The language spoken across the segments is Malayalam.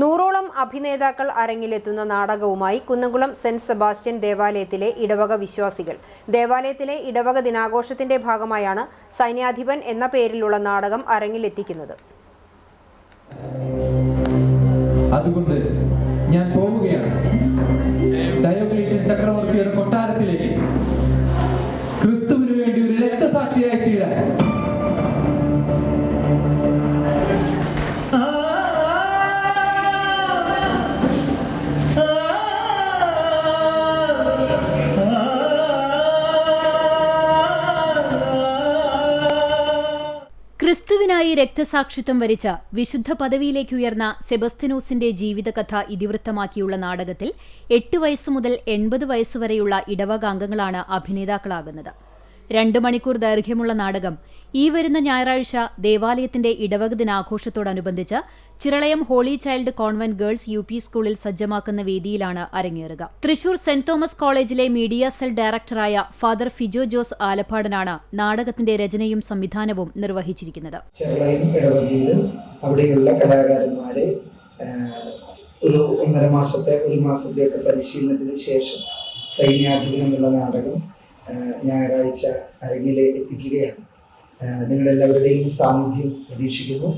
നൂറോളം അഭിനേതാക്കൾ അരങ്ങിലെത്തുന്ന നാടകവുമായി കുന്നംകുളം സെന്റ് സെബാസ്റ്റ്യൻ ദേവാലയത്തിലെ ഇടവക വിശ്വാസികൾ. ദേവാലയത്തിലെ ഇടവക ദിനാഘോഷത്തിന്റെ ഭാഗമായാണ് സൈന്യാധിപൻ എന്ന പേരിലുള്ള നാടകം അരങ്ങിലെത്തിക്കുന്നത്. അതുകൊണ്ട് ഞാൻ പോവുകയാണ്. ചക്രവർത്തിയുടെ കൊട്ടാരത്തിലേക്ക് ക്രിസ്തുവിനായി രക്തസാക്ഷിത്വം വരിച്ച വിശുദ്ധ പദവിയിലേക്ക് ഉയർന്ന സെബസ്തിനോസിന്റെ ജീവിതകഥ ഇതിവൃത്തമാക്കിയുള്ള നാടകത്തിൽ എട്ട് വയസ്സ് മുതൽ എൺപത് വയസ്സുവരെയുള്ള ഇടവകാംഗങ്ങളാണ് അഭിനേതാക്കളാകുന്നത്. രണ്ട് മണിക്കൂർ ദൈർഘ്യമുള്ള നാടകം. ഈ വരുന്ന ഞായറാഴ്ച ദേവാലയത്തിന്റെ ഇടവക ദിനാഘോഷത്തോടനുബന്ധിച്ച് Chiralayam holy child convent girls U P സ്കൂളിൽ സജ്ജമാക്കുന്ന വേദിയിലാണ് അരങ്ങേറുക. തൃശൂർ സെന്റ് തോമസ് കോളേജിലെ മീഡിയ സെൽ ഡയറക്ടറായ ഫാദർ ഫിജോ ജോസ് ആലപ്പാടനാണ് നാടകത്തിന്റെ രചനയും സംവിധാനവും നിർവഹിച്ചിരിക്കുന്നത്. ഒരു ഒന്നര മാസത്തെ ഒരു മാസത്തെയൊക്കെ പരിശീലനത്തിന് ശേഷം സൈന്യാധിപൻ എന്നുള്ള നാടകം ഞായറാഴ്ച അരങ്ങിലെ എത്തിക്കുകയാണ്. നിങ്ങളെല്ലാവരുടെയും സാന്നിധ്യം പ്രതീക്ഷിക്കുന്നു.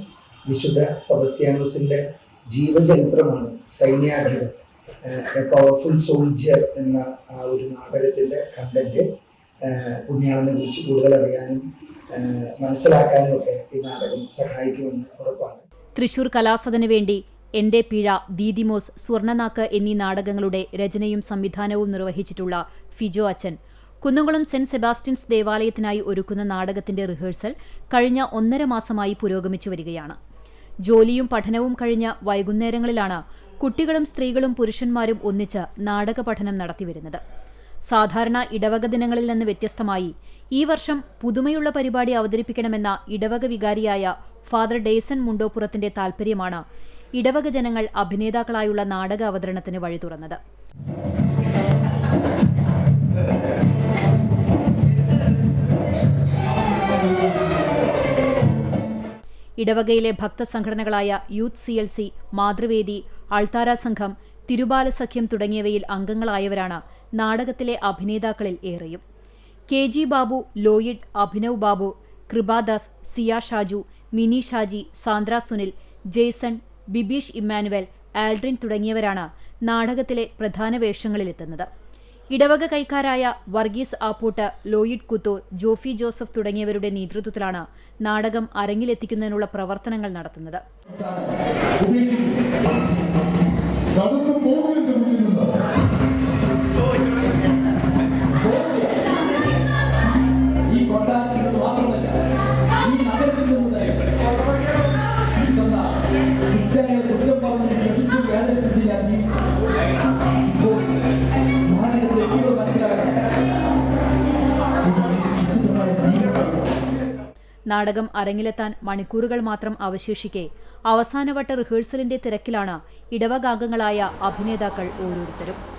വിശുദ്ധ സെബസ്ത്യാനോസിന്റെ ജീവചരിത്രമാണ് സൈന്യാധിപൻ എ പവർഫുൾ സോൾജിയർ എന്ന ആ ഒരു നാടകത്തിന്റെ കണ്ടന്റ് പുണ്യാളനെ കുറിച്ച് കൂടുതൽ അറിയാനും മനസ്സിലാക്കാനും ഒക്കെ ഈ നാടകം സഹായിക്കുമെന്ന് ഉറപ്പാണ്. തൃശൂർ കലാസദന വേണ്ടി എന്റെ പിഴ ദീദിമോസ് സ്വർണനാക്ക് എന്നീ നാടകങ്ങളുടെ രചനയും സംവിധാനവും നിർവഹിച്ചിട്ടുള്ള ഫിജോ അച്ചൻ കുന്നംകുളം സെന്റ് സെബാസ്റ്റ്യൻസ് ദേവാലയത്തിനായി ഒരുക്കുന്ന നാടകത്തിന്റെ റിഹേഴ്സൽ കഴിഞ്ഞ ഒന്നര മാസമായി പുരോഗമിച്ചു വരികയാണ്. ജോലിയും പഠനവും കഴിഞ്ഞ വൈകുന്നേരങ്ങളിലാണ് കുട്ടികളും സ്ത്രീകളും പുരുഷന്മാരും ഒന്നിച്ച് നാടക പഠനം നടത്തിവരുന്നത് സാധാരണ ഇടവക ദിനങ്ങളിൽ നിന്ന് വ്യത്യസ്തമായി ഈ വർഷം പുതുമയുള്ള പരിപാടി അവതരിപ്പിക്കണമെന്ന ഇടവക വികാരിയായ ഫാദർ ഡേസൺ മുണ്ടോപ്പുറത്തിന്റെ താൽപര്യമാണ് ഇടവക ജനങ്ങൾ അഭിനേതാക്കളായുള്ള നാടക അവതരണത്തിന് വഴി തുറന്നത് ഇടവകയിലെ ഭക്തസംഘടനകളായ youth C L C Mathruvedi അൾത്താര സംഘം തിരുബാല സഖ്യം തുടങ്ങിയവയിൽ അംഗങ്ങളായവരാണ് നാടകത്തിലെ അഭിനേതാക്കളിൽ ഏറെയും. K G Babu Lloyd Abhinav Babu Kripadas Siya Shaju Mini Shaji Sandra Sunil Jaison Bibeesh Emmanuel Aldrin തുടങ്ങിയവരാണ് നാടകത്തിലെ പ്രധാന വേഷങ്ങളിലെത്തുന്നത്. ഇടവക കൈക്കാരായ വർഗീസ് ആപ്പൂട്ട് ലോയിഡ് കുത്തൂർ ജോഫി ജോസഫ് തുടങ്ങിയവരുടെ നേതൃത്വത്തിലാണ് നാടകം അരങ്ങിലെത്തിക്കുന്നതിനുള്ള പ്രവർത്തനങ്ങൾ നടത്തുന്നത്. നാടകം അരങ്ങിലെത്താൻ മണിക്കൂറുകൾ മാത്രം അവശേഷിക്കെ അവസാനവട്ട റിഹേഴ്സലിന്റെ തിരക്കിലാണ് ഇടവകാംഗങ്ങളായ അഭിനേതാക്കൾ ഓരോരുത്തരും.